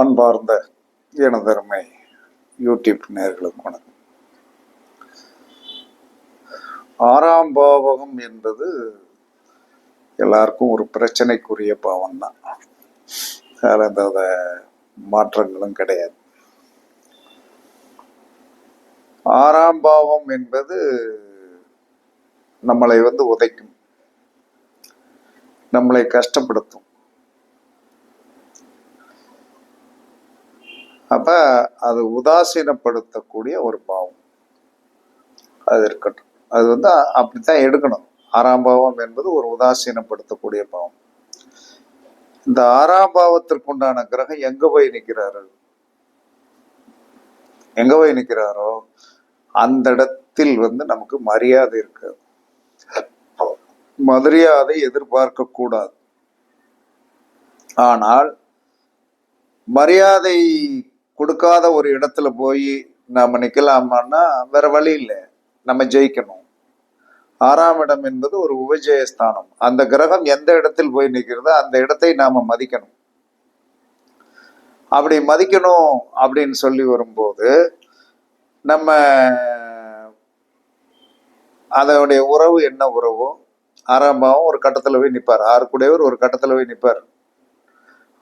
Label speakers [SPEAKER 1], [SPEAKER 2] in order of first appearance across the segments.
[SPEAKER 1] அன்பார்ந்த எனதருமை யூடியூப் நேர்களுக்கு வணக்கம். ஆறாம் பாவகம் என்பது எல்லாருக்கும் ஒரு பிரச்சனைக்குரிய பாவம் தான் அதில் எந்த மாற்றங்களும் கிடையாது. ஆறாம் பாவம் என்பது நம்மளை வந்து உதைக்கும் நம்மளை கஷ்டப்படுத்தும் அப்ப அது உதாசீனப்படுத்தக்கூடிய ஒரு பாவம். அது இருக்கட்டும். அது வந்து அப்படித்தான் எடுக்கணும். ஆறாம் பாவம் என்பது ஒரு உதாசீனப்படுத்தக்கூடிய பாவம். இந்த ஆறாம் பாவத்திற்குண்டான கிரகம் எங்க போய் நிற்கிறாரு எங்க போய் நிற்கிறாரோ அந்த இடத்தில் வந்து நமக்கு மரியாதை இருக்கு. மரியாதை எதிர்பார்க்க கூடாது. ஆனால் மரியாதை கொடுக்காத ஒரு இடத்துல போய் நாம நிக்கலாமான்னா வேற வழி இல்லை. நம்ம ஜெயிக்கணும். ஆறாம் இடம் என்பது ஒரு உபஜயஸ்தானம். அந்த கிரகம் எந்த இடத்தில் போய் நிற்கிறதோ அந்த இடத்தை நாம மதிக்கணும். அப்படி மதிக்கணும் அப்படின்னு சொல்லி வரும்போது நம்ம அதனுடைய உறவு என்ன உறவோ? ஆறாம் ஒரு கட்டத்தில் போய் நிற்பார் ஆறு கூடையவர் ஒரு கட்டத்தில் போய் நிற்பார்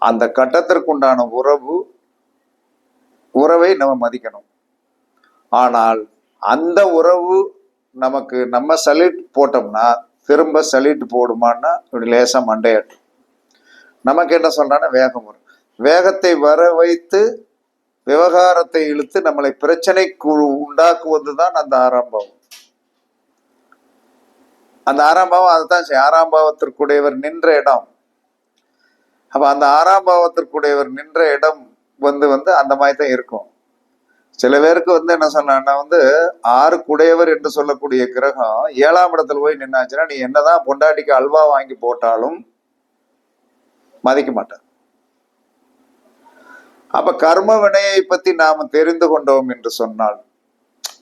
[SPEAKER 1] அந்த கட்டத்திற்குண்டான உறவு உறவை நம்ம மதிக்கணும். ஆனால் அந்த உறவு நமக்கு நம்ம சல்யூட் போட்டோம்னா திரும்ப சல்யூட் போடுமான்னா இப்படி லேசாக மண்டையாட்டும் நமக்கு என்ன சொல்றான்னா வேகம் வரும். வேகத்தை வர வைத்து விவகாரத்தை இழுத்து நம்மளை பிரச்சனைக்கு உண்டாக்குவது தான் அந்த ஆரம்பம் அந்த ஆறாம் அதுதான் ஆறாம் பாவத்திற்குடையவர் நின்ற இடம். அப்ப அந்த ஆறாம் பாவத்திற்குடையவர் நின்ற இடம் வந்து வந்து அந்த மாதிரி தான் இருக்கும். சில பேருக்கு வந்து என்ன சொன்னா வந்து ஆறு குடையவர் என்று சொல்லக்கூடிய கிரகம் ஏழாம் இடத்துல போய் நின்னாச்சுன்னா நீ என்னதான் பொண்டாட்டிக்கு அல்வா வாங்கி போட்டாலும் மதிக்க மாட்டார். அப்ப கர்ம வினையை பத்தி நாம தெரிந்து கொண்டோம் என்று சொன்னால்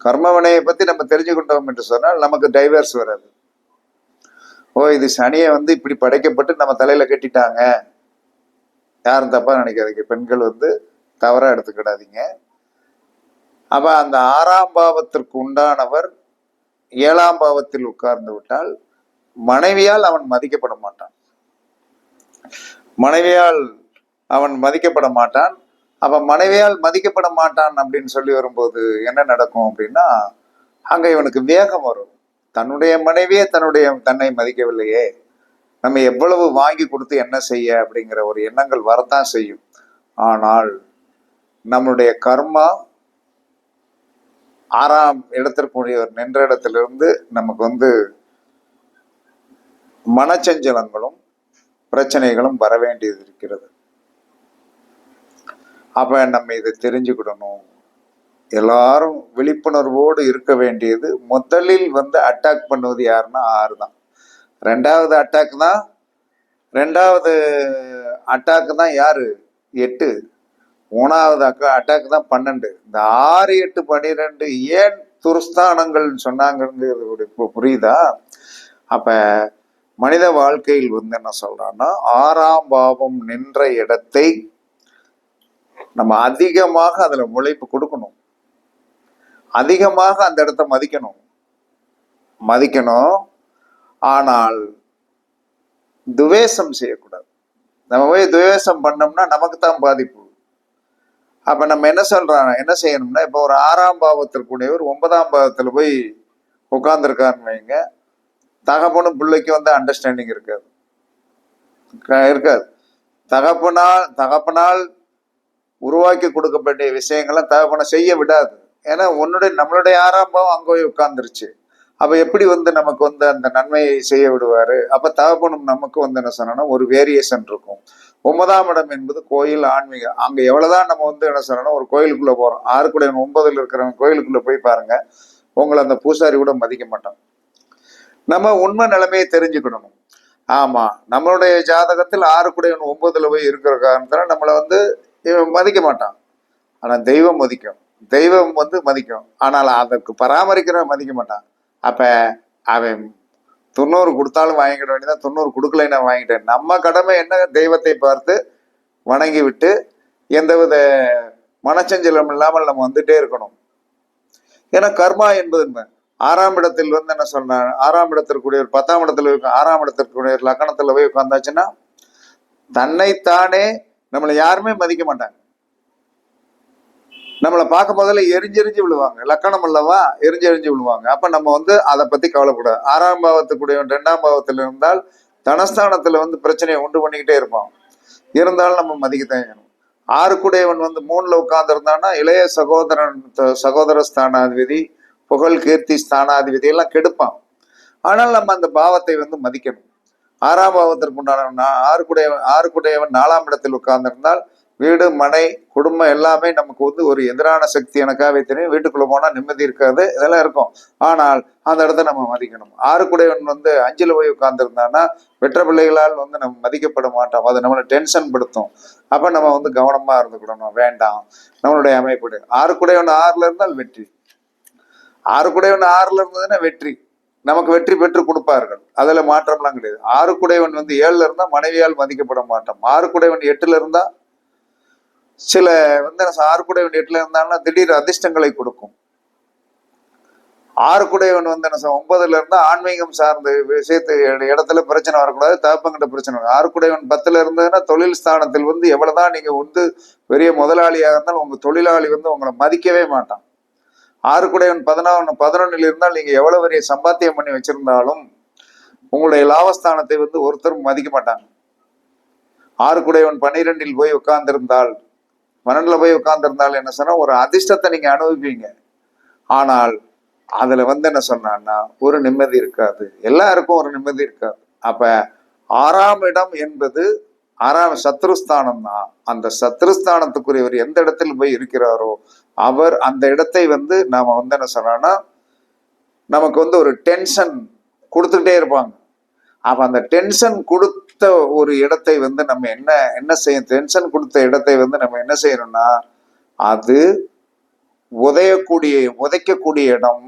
[SPEAKER 1] கர்ம வினையை பத்தி நம்ம தெரிஞ்சு கொண்டோம் என்று சொன்னால் நமக்கு டைவர்ஸ் வராது. ஓ இது சனியை வந்து இப்படி படைக்கப்பட்டு நம்ம தலையில கட்டிட்டாங்க. யாரும் தப்பா நினைக்காதீங்க. பெண்கள் வந்து தவறா எடுத்துக்கிடாதீங்க. அப்ப அந்த ஆறாம் பாவத்திற்கு உண்டானவர் ஏழாம் பாவத்தில் உட்கார்ந்து விட்டால் மனைவியால் அவன் மதிக்கப்பட மாட்டான். மனைவியால் அவன் மதிக்கப்பட மாட்டான். அப்ப மனைவியால் மதிக்கப்பட மாட்டான் அப்படின்னு சொல்லி வரும்போது என்ன நடக்கும் அப்படின்னா அங்க இவனுக்கு வேகம் வரும். தன்னுடைய மனைவியே தன்னுடைய தன்னை மதிக்கவில்லையே. நம்ம எவ்வளவு வாங்கி கொடுத்து என்ன செய்ய அப்படிங்கிற ஒரு எண்ணங்கள் வரத்தான் செய்யும். ஆனால் நம்மளுடைய கர்மா ஆறாம் இடத்திற்குரியவர் நின்ற இடத்திலிருந்து நமக்கு வந்து மனச்சஞ்சலங்களும் பிரச்சனைகளும் வர வேண்டியது இருக்கிறது. அப்ப நம்ம இதை தெரிஞ்சுக்கிடணும். எல்லாரும் விழிப்புணர்வோடு இருக்க வேண்டியது முதலில் வந்து அட்டாக் பண்ணுவது யாருன்னா ஆறு தான் ரெண்டாவது அட்டாக் தான் ரெண்டாவது அட்டாக்கு தான் யாரு? எட்டு. மூணாவது அக்கா அட்டாக் தான் பன்னெண்டு. இந்த ஆறு எட்டு பன்னிரெண்டு ஏன் துருஸ்தானங்கள்னு சொன்னாங்கிறது இப்போ புரியுதா? அப்ப மனித வாழ்க்கையில் வந்து என்ன சொல்றான்னா ஆறாம் பாவம் நின்ற இடத்தை நம்ம அதிகமாக அதில் உழைப்பு கொடுக்கணும். அதிகமாக அந்த இடத்த மதிக்கணும். மதிக்கணும். ஆனால் துவேஷம் செய்யக்கூடாது. நம்ம போய் துவேஷம் பண்ணோம்னா நமக்கு தான் பாதிப்பு. அப்ப நம்ம என்ன சொல்கிறாங்க என்ன செய்யணும்னா இப்போ ஒரு ஆறாம் பாவத்திற்குடையவர் ஒன்பதாம் பாவத்துல போய் உட்கார்ந்துருக்காருன்னு வைங்க. தகப்பனும் பிள்ளைக்கு வந்து அண்டர்ஸ்டாண்டிங் இருக்காது. க- இருக்காது. தகப்பனால் தகப்பனால் உருவாக்கி கொடுக்க வேண்டிய விஷயங்களை தகப்பனை செய்ய விடாது. ஏன்னா உன்னுடைய நம்மளுடைய ஆறாம் பாவம் அங்க போய் உட்கார்ந்துருச்சு. அப்ப எப்படி வந்து நமக்கு வந்து அந்த நன்மையை செய்ய விடுவாரு? அப்ப தகப்பனும் நமக்கு வந்து என்ன சொன்னோன்னா ஒரு வேரியேஷன் இருக்கும். ஒன்பதாம் இடம் என்பது கோயில் ஆன்மீகம் அங்க எவ்வளவுதான் நம்ம வந்து என்ன சொன்னோம்னா ஒரு கோயிலுக்குள்ள போறோம். ஆறுக்குடைய ஒன்பதுல இருக்கிறவங்க கோயிலுக்குள்ள போய் பாருங்க உங்களை அந்த பூசாரி கூட மதிக்க மாட்டான். நம்ம உண்மை நிலைமையை தெரிஞ்சுக்கணும். ஆமா நம்மளுடைய ஜாதகத்தில் ஆறுக்குடையவன் ஒன்பதுல போய் இருக்கிற காரணத்தில் நம்மளை வந்து மதிக்க மாட்டான். ஆனா தெய்வம் மதிக்கும். தெய்வம் வந்து மதிக்கும். ஆனால் அதற்கு பராமரிக்கிறவன் மதிக்க மாட்டான். அப்போ அவன் தொண்ணூறு கொடுத்தாலும் வாங்கிட வேண்டியதான் தொண்ணூறு கொடுக்கலைன்னா வாங்கிட்டேன். நம்ம கடமை என்ன? தெய்வத்தை பார்த்து வணங்கி விட்டு எந்தவித மனச்சஞ்சலம் இல்லாமல் நம்ம வந்துட்டே இருக்கணும். ஏன்னா கர்மா என்பது என்ன? ஆறாம் இடத்தில் வந்து என்ன சொன்ன ஆறாம் இடத்திற்குரிய ஒரு பத்தாம் இடத்துல போய் ஆறாம் இடத்திற்குரிய ஒரு போய் உட்காந்தாச்சுன்னா தன்னைத்தானே நம்மளை யாருமே மதிக்க மாட்டாங்க. நம்மளை பார்க்கும் போதில் எரிஞ்செரிஞ்சு விழுவாங்க. லக்கணம் அல்லவா? எரிஞ்செரிஞ்சு விழுவாங்க. அப்போ நம்ம வந்து அதை பத்தி கவலைப்படாது. ஆறாம் பாவத்துக்குடைய ரெண்டாம் பாவத்தில் இருந்தால் தனஸ்தானத்துல வந்து பிரச்சனையை உண்டு பண்ணிக்கிட்டே இருப்பான். இருந்தாலும் நம்ம மதிக்கத்தான் வேணும் ஆறுக்குடையவன் வந்து மூணில் உட்கார்ந்து இருந்தான்னா இளைய சகோதரன் சகோதர ஸ்தானாதிபதி புகழ் கீர்த்தி ஸ்தானாதிபதி எல்லாம் கெடுப்பான். ஆனால் நம்ம அந்த பாவத்தை வந்து மதிக்கணும். ஆறாம் பாவத்திற்கு உண்டான ஆறுக்குடையவன் ஆறுக்குடையவன் நாலாம் இடத்தில் உட்கார்ந்திருந்தால் வீடு மனை குடும்பம் எல்லாமே நமக்கு வந்து ஒரு எதிரான சக்தி எனக்காகவே தெரியும். வீட்டுக்குள்ள போனால் நிம்மதி இருக்காது இதெல்லாம் இருக்கும். ஆனால் அந்த இடத்த நம்ம மதிக்கணும். ஆறுக்குடையவன் வந்து அஞ்சில் போய் உட்கார்ந்துருந்தான்னா வெற்ற பிள்ளைகளால் வந்து நம்ம மதிக்கப்பட மாட்டோம். அது நம்மளை டென்ஷன் படுத்தும். அப்போ நம்ம வந்து கவனமா இருந்துக்கிடணும். வேண்டாம். நம்மளுடைய அமைப்பு ஆறுக்குடையவன் ஆறுல இருந்தால் வெற்றி. ஆறுக்குடையவன் ஆறுல இருந்ததுன்னா வெற்றி. நமக்கு வெற்றி பெற்று கொடுப்பார்கள். அதில் மாற்றம்லாம் கிடையாது. ஆறுக்குடையவன் வந்து ஏழுல இருந்தால் மனைவியால் மதிக்கப்பட மாட்டோம். ஆறுக்குடையவன் எட்டுல இருந்தால் சில வந்து ஆறுக்குடையவன் எட்டுல இருந்தாங்கன்னா திடீர் அதிர்ஷ்டங்களை கொடுக்கும். ஆறுக்குடையவன் வந்து என்ன சார் ஒன்பதுல இருந்தா ஆன்மீகம் சார்ந்த விஷயத்து இடத்துல பிரச்சனை வரக்கூடாது தகப்பங்கிட்ட பிரச்சனை வரும் ஆறுக்குடையவன் பத்துல இருந்ததுன்னா தொழில் ஸ்தானத்தில் வந்து எவ்வளவுதான் நீங்க வந்து பெரிய முதலாளியாக இருந்தாலும் உங்க தொழிலாளி வந்து உங்களை மதிக்கவே மாட்டான். ஆறுக்குடையவன் பதினொன்று பதினொன்னுல இருந்தால் நீங்க எவ்வளவு பெரிய சம்பாத்தியம் பண்ணி வச்சிருந்தாலும் உங்களுடைய லாபஸ்தானத்தை வந்து ஒருத்தரும் மதிக்க மாட்டாங்க. ஆறுக்குடையவன் பன்னிரெண்டில் போய் உட்கார்ந்திருந்தால் பன்னெண்டுல போய் உட்கார்ந்திருந்தால் என்ன சொன்னால் ஒரு அதிர்ஷ்டத்தை நீங்கள் அனுபவிப்பீங்க. ஆனால் அதில் வந்து என்ன சொன்னான்னா ஒரு நிம்மதி இருக்காது. எல்லாருக்கும் ஒரு நிம்மதி இருக்காது. அப்போ ஆறாம் இடம் என்பது ஆறாம் சத்ருஸ்தானம் தான் அந்த சத்ருஸ்தானத்துக்குரியவர் எந்த இடத்துல போய் இருக்கிறாரோ அவர் அந்த இடத்தை வந்து நாம் வந்து என்ன சொன்னோம்னா நமக்கு வந்து ஒரு டென்ஷன் கொடுத்துட்டே இருப்பாங்க. அப்போ அந்த டென்ஷன் கொடு கொடுத்த ஒரு இடத்தை வந்து நம்ம என்ன என்ன செய்ய டென்ஷன் கொடுத்த இடத்தை வந்து நம்ம என்ன செய்யணும்னா அது உதையக்கூடிய உதைக்கக்கூடிய இடம்.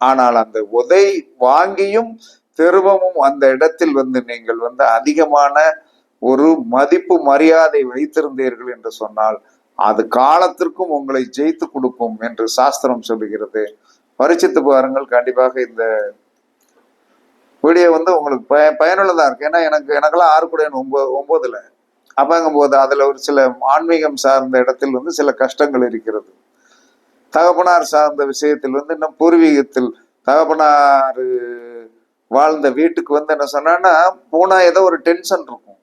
[SPEAKER 1] ஆனால் அந்த உதை வாங்கியும் திரும்பவும் அந்த இடத்தில் வந்து நீங்கள் வந்து அதிகமான ஒரு மதிப்பு மரியாதை வைத்திருந்தீர்கள் என்று சொன்னால் அது காலத்திற்கும் உங்களை ஜெயித்து கொடுக்கும் என்று சாஸ்திரம் சொல்லுகிறது. பரிசித்து பாருங்கள் கண்டிப்பாக இந்த வீடியோ வந்து உங்களுக்கு பய பயனுள்ளதாக இருக்குது ஏன்னா எனக்கு எனக்கெல்லாம் ஆறு கூட ஒம்போதில். ஒன்பதுல அப்பங்கும்போது அதில் ஒரு சில ஆன்மீகம் சார்ந்த இடத்தில் வந்து சில கஷ்டங்கள் இருக்கிறது. தகப்பனார் சார்ந்த விஷயத்தில் வந்து இன்னும் பூர்வீகத்தில் தகப்பனார் வாழ்ந்த வீட்டுக்கு வந்து என்ன சொன்னான்னா போனால் ஏதோ ஒரு டென்ஷன் இருக்கும்.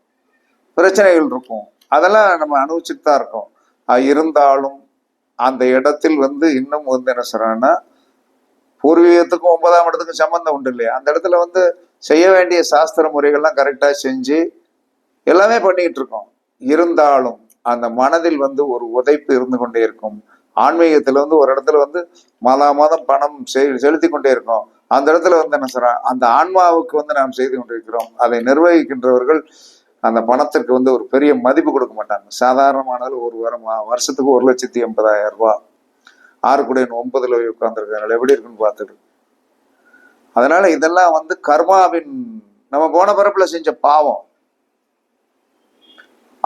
[SPEAKER 1] பிரச்சனைகள் இருக்கும். அதெல்லாம் நம்ம அனுபவிச்சுட்டு தான் இருக்கோம் இருந்தாலும் அந்த இடத்தில் வந்து இன்னும் வந்து என்ன சொல்கிறான்னா பூர்வீகத்துக்கும் ஒன்பதாம் இடத்துக்கும் சம்பந்தம் உண்டு இல்லையா? அந்த இடத்துல வந்து செய்ய வேண்டிய சாஸ்திர முறைகள்லாம் கரெக்டாக செஞ்சு எல்லாமே பண்ணிக்கிட்டு இருக்கோம். இருந்தாலும் அந்த மனதில் வந்து ஒரு உதைப்பு இருந்து கொண்டே இருக்கும். ஆன்மீகத்தில் வந்து ஒரு இடத்துல வந்து மாதா மாதம் பணம் செலுத்தி கொண்டே இருக்கோம். அந்த இடத்துல வந்து என்ன சொல்றேன் அந்த ஆன்மாவுக்கு வந்து நாம் செய்து கொண்டிருக்கிறோம். அதை நிர்வகிக்கின்றவர்கள் அந்த பணத்திற்கு வந்து ஒரு பெரிய மதிப்பு கொடுக்க மாட்டாங்க. சாதாரணமானாலும் ஒரு வாரம் வருஷத்துக்கு ஒரு லட்சத்தி எண்பதாயிரம் ரூபாய் ஆறு கூட ஒன்பதுல போய் உட்கார்ந்துருக்காங்க எப்படி இருக்குன்னு பார்த்துட்டு. அதனால இதெல்லாம் வந்து கர்மாவின் நம்ம போன பரப்புல செஞ்ச பாவம்.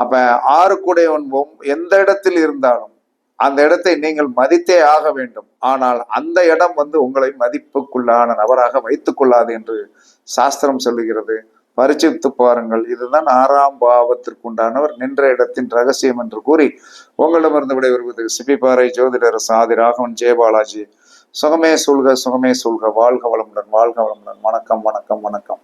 [SPEAKER 1] அப்ப ஆறு கூடையவன் எந்த இடத்தில் இருந்தாலும் அந்த இடத்தை நீங்கள் மதித்தே ஆக வேண்டும். ஆனால் அந்த இடம் வந்து உங்களை மதிப்புக்குள்ளான நபராக வைத்துக் கொள்ளாது என்று சாஸ்திரம் சொல்லுகிறது. பரிச்சித்து பாருங்கள். இதுதான் ஆறாம் பாவத்திற்குண்டானவர். நின்ற இடத்தின் ரகசியம் என்று கூறி உங்களிடமிருந்து விடைபெறுவது சிபிபாறை ஜோதிடர் சாதி ராகவன் ஜெயபாலாஜி சுகமே சொல்க சுகமே சொல்க. வாழ்க வளமுடன் வாழ்க வளமுடன். வணக்கம் வணக்கம் வணக்கம்.